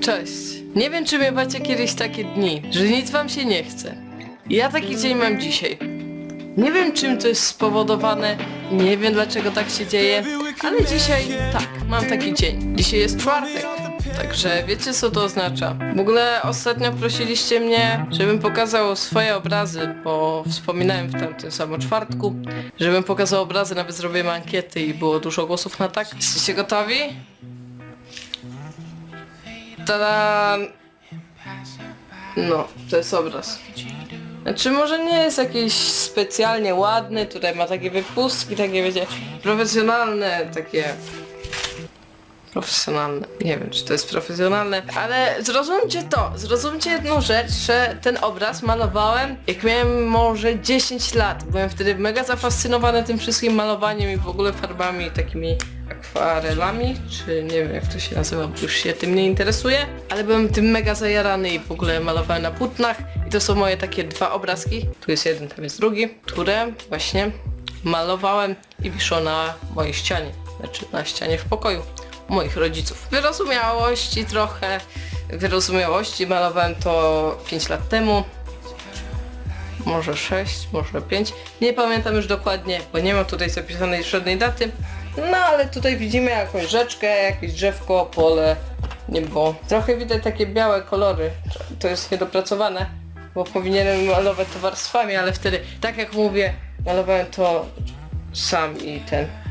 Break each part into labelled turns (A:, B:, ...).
A: Cześć. Nie wiem, czy miewacie kiedyś takie dni, że nic wam się nie chce. Ja taki dzień mam dzisiaj. Nie wiem, czym to jest spowodowane, nie wiem, dlaczego tak się dzieje, ale dzisiaj tak, mam taki dzień. Dzisiaj jest czwartek, także wiecie, co to oznacza. W ogóle ostatnio prosiliście mnie, żebym pokazał swoje obrazy, bo wspominałem w tamtym samym czwartku, żebym pokazał obrazy, nawet zrobiłem ankiety i było dużo głosów na tak. Jesteście gotowi? Tada! No, to jest obraz. Znaczy może nie jest jakiś specjalnie ładny, tutaj ma takie wypustki, takie wiecie, profesjonalne, takie... Profesjonalne. Nie wiem, czy to jest profesjonalne, ale zrozumcie to, zrozumcie jedną rzecz, że ten obraz malowałem jak miałem może 10 lat. Byłem wtedy mega zafascynowany tym wszystkim malowaniem i w ogóle farbami takimi akwarelami, czy nie wiem jak to się nazywa, bo już się tym nie interesuje, ale byłem tym mega zajarany i w ogóle malowałem na płótnach i to są moje takie dwa obrazki, tu jest jeden, tam jest drugi, które właśnie malowałem i wiszą na mojej ścianie, znaczy na ścianie w pokoju moich rodziców. Wyrozumiałości trochę, wyrozumiałości malowałem to 5 lat temu, może 6, może 5. Nie pamiętam już dokładnie, bo nie ma tutaj zapisanej żadnej daty. No ale tutaj widzimy jakąś rzeczkę, jakieś drzewko, pole, niebo. Trochę widać takie białe kolory. To jest niedopracowane, bo powinienem malować to warstwami, ale wtedy, tak jak mówię, malowałem to sam i ten.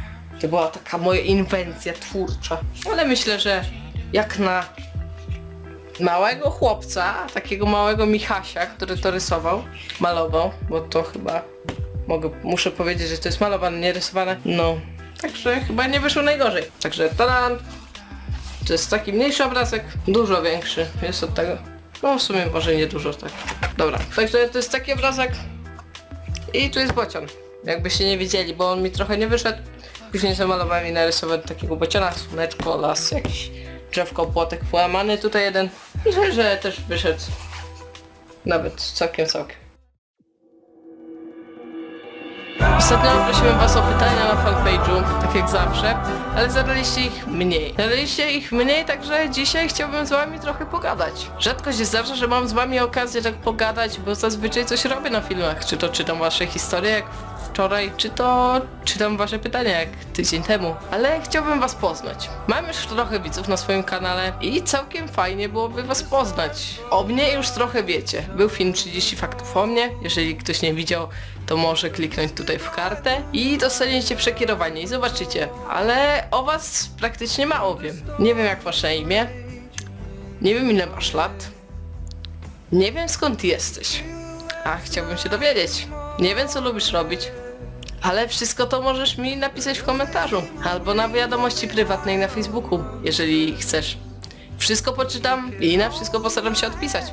A: To była taka moja inwencja twórcza. Ale myślę, że jak na małego chłopca, takiego małego Michasia, który to rysował, malował, bo to chyba mogę, muszę powiedzieć, że to jest malowane, nie rysowane. No, także chyba nie wyszło najgorzej. Także tadan! To jest taki mniejszy obrazek, dużo większy jest od tego. No w sumie może nie dużo, tak. Dobra, także to jest taki obrazek i tu jest bocian. Jakbyście nie widzieli, bo on mi trochę nie wyszedł. Później zamalowałem i narysowałem takiego bociana, słoneczko, las, jakiś drzewko, płotek połamany. Tutaj jeden. Myślę, że też wyszedł nawet całkiem całkiem. Ostatnio prosiłem was o pytania na fanpage'u, tak jak zawsze, ale zadaliście ich mniej. Zadaliście ich mniej, także dzisiaj chciałbym z wami trochę pogadać. Rzadko się zdarza, że mam z wami okazję tak pogadać, bo zazwyczaj coś robię na filmach. Czy to czytam wasze historie jak wczoraj, czy to czytam wasze pytania jak tydzień temu. Ale chciałbym was poznać. Mam już trochę widzów na swoim kanale i całkiem fajnie byłoby was poznać. O mnie już trochę wiecie. Był film 30 faktów o mnie. Jeżeli ktoś nie widział, to może kliknąć tutaj w kartę i dostaniecie przekierowanie i zobaczycie. Ale o was praktycznie mało wiem. Nie wiem jak wasze imię. Nie wiem ile masz lat. Nie wiem skąd jesteś. A chciałbym się dowiedzieć. Nie wiem co lubisz robić. Ale wszystko to możesz mi napisać w komentarzu. Albo na wiadomości prywatnej na Facebooku, jeżeli chcesz. Wszystko poczytam i na wszystko postaram się odpisać.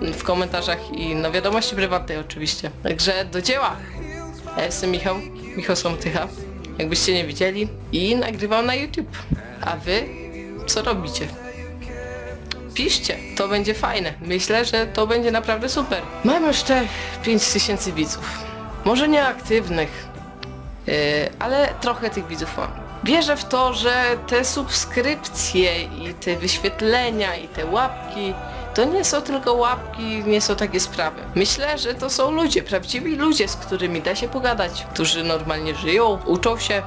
A: W komentarzach i na wiadomości prywatnej oczywiście. Także do dzieła! Ja jestem Michał, Michał Słomtycha. Jakbyście nie widzieli. I nagrywam na YouTube. A wy co robicie? Piszcie, to będzie fajne. Myślę, że to będzie naprawdę super. Mam te 5000 widzów. Może nie aktywnych, yy, ale trochę tych widzów mam. Wierzę w to, że te subskrypcje i te wyświetlenia i te łapki to nie są tylko łapki, nie są takie sprawy. Myślę, że to są ludzie, prawdziwi ludzie, z którymi da się pogadać, którzy normalnie żyją, uczą się,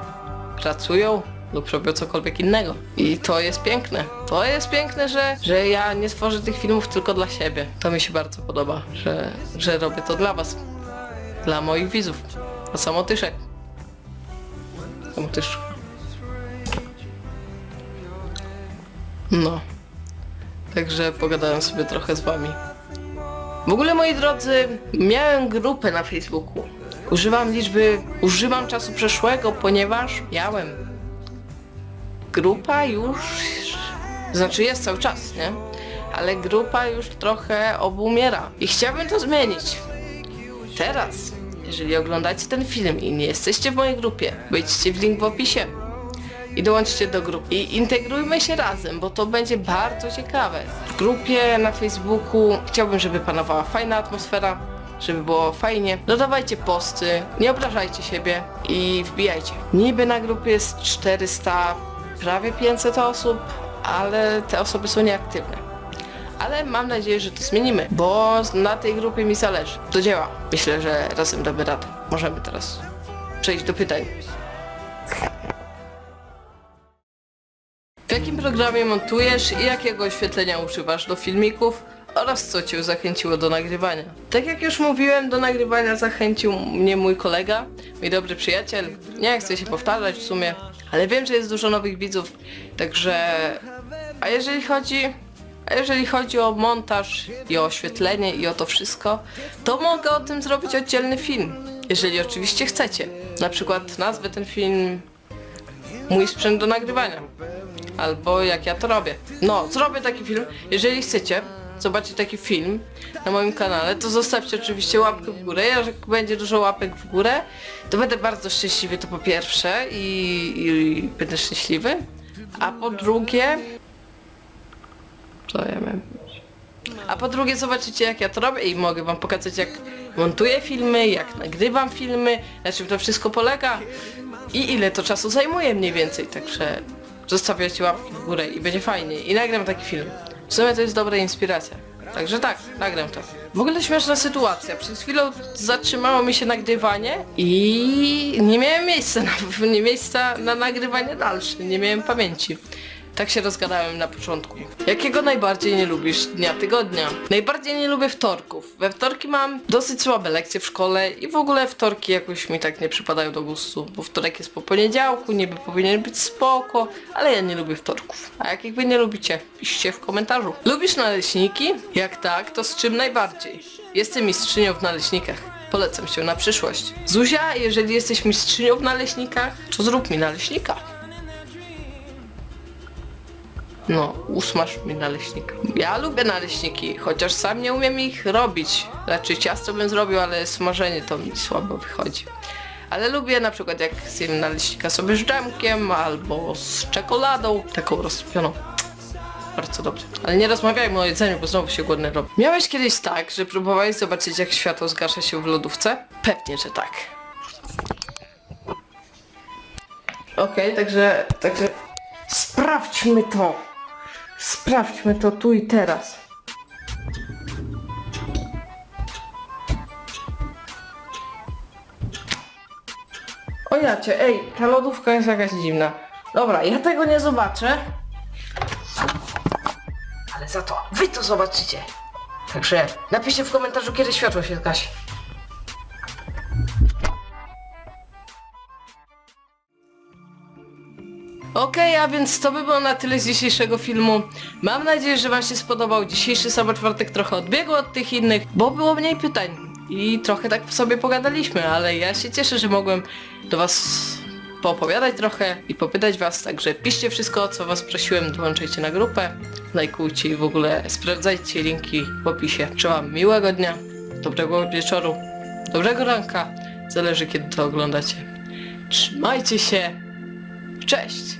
A: pracują lub robią cokolwiek innego. I to jest piękne. To jest piękne, że, że ja nie tworzę tych filmów tylko dla siebie. To mi się bardzo podoba, że, że robię to dla was. Dla moich widzów. Dla samotyszek. Samotyszek. No. Także pogadałem sobie trochę z wami. W ogóle moi drodzy, miałem grupę na Facebooku. Używam liczby, używam czasu przeszłego, ponieważ miałem. Grupa już, znaczy jest cały czas, nie? Ale grupa już trochę obumiera. I chciałbym to zmienić. Teraz, jeżeli oglądacie ten film i nie jesteście w mojej grupie, wejdźcie w link w opisie i dołączcie do grupy. I integrujmy się razem, bo to będzie bardzo ciekawe. W grupie na Facebooku chciałbym, żeby panowała fajna atmosfera, żeby było fajnie. Dodawajcie posty, nie obrażajcie siebie i wbijajcie. Niby na grupie jest 400, prawie 500 osób, ale te osoby są nieaktywne. Ale mam nadzieję, że to zmienimy, bo na tej grupie mi zależy. Do dzieła. Myślę, że razem damy radę. Możemy teraz przejść do pytań. W jakim programie montujesz i jakiego oświetlenia używasz do filmików oraz co Cię zachęciło do nagrywania? Tak jak już mówiłem, do nagrywania zachęcił mnie mój kolega, mój dobry przyjaciel. Nie chcę się powtarzać w sumie, ale wiem, że jest dużo nowych widzów, także... A jeżeli chodzi... A jeżeli chodzi o montaż i o oświetlenie i o to wszystko, to mogę o tym zrobić oddzielny film. Jeżeli oczywiście chcecie. Na przykład nazwę ten film Mój sprzęt do nagrywania albo jak ja to robię. No, zrobię taki film. Jeżeli chcecie zobaczyć taki film na moim kanale, to zostawcie oczywiście łapkę w górę. Jak będzie dużo łapek w górę, to będę bardzo szczęśliwy, to po pierwsze i, i, będę szczęśliwy. A po drugie... Co ja powiedzieć? A po drugie zobaczycie jak ja to robię i mogę wam pokazać jak montuję filmy, jak nagrywam filmy, na czym to wszystko polega i ile to czasu zajmuje mniej więcej, także zostawiacie łapki w górę i będzie fajnie i nagram taki film. W sumie to jest dobra inspiracja. Także tak, nagram to. W ogóle śmieszna sytuacja. Przed chwilą zatrzymało mi się nagrywanie i nie miałem miejsca na, nie miejsca na nagrywanie dalsze. Nie miałem pamięci. Tak się rozgadałem na początku. Jakiego najbardziej nie lubisz dnia tygodnia? Najbardziej nie lubię wtorków. We wtorki mam dosyć słabe lekcje w szkole i w ogóle wtorki jakoś mi tak nie przypadają do gustu, bo wtorek jest po poniedziałku, niby powinien być spoko, ale ja nie lubię wtorków. A jakich wy nie lubicie? Piszcie w komentarzu. Lubisz naleśniki? Jak tak, to z czym najbardziej? Jestem mistrzynią w naleśnikach. Polecam się na przyszłość. Zuzia, jeżeli jesteś mistrzynią w naleśnikach, to zrób mi naleśnika. No, usmaż mi naleśnik. Ja lubię naleśniki, chociaż sam nie umiem ich robić. Znaczy ciasto bym zrobił, ale smażenie to mi słabo wychodzi. Ale lubię na przykład jak zjem naleśnika sobie z dżemkiem albo z czekoladą, taką roztopioną. Bardzo dobrze. Ale nie rozmawiajmy o jedzeniu, bo znowu się głodny robi. Miałeś kiedyś tak, że próbowałeś zobaczyć jak światło zgasza się w lodówce? Pewnie, że tak. Okej, także, także sprawdźmy to. Sprawdźmy to tu i teraz. O jacie, ej, ta lodówka jest jakaś dziwna. Dobra, ja tego nie zobaczę. Ale za to wy to zobaczycie. Także napiszcie w komentarzu, kiedy światło się zgasi. Okej, a więc to by było na tyle z dzisiejszego filmu. Mam nadzieję, że wam się spodobał. Dzisiejszy sam czwartek trochę odbiegł od tych innych, bo było mniej pytań. I trochę tak sobie pogadaliśmy, ale ja się cieszę, że mogłem do was poopowiadać trochę i popytać was, także piszcie wszystko, o co was prosiłem, dołączajcie na grupę, lajkujcie i w ogóle sprawdzajcie linki w opisie. Życzę wam miłego dnia, dobrego wieczoru, dobrego ranka, zależy kiedy to oglądacie. Trzymajcie się, cześć!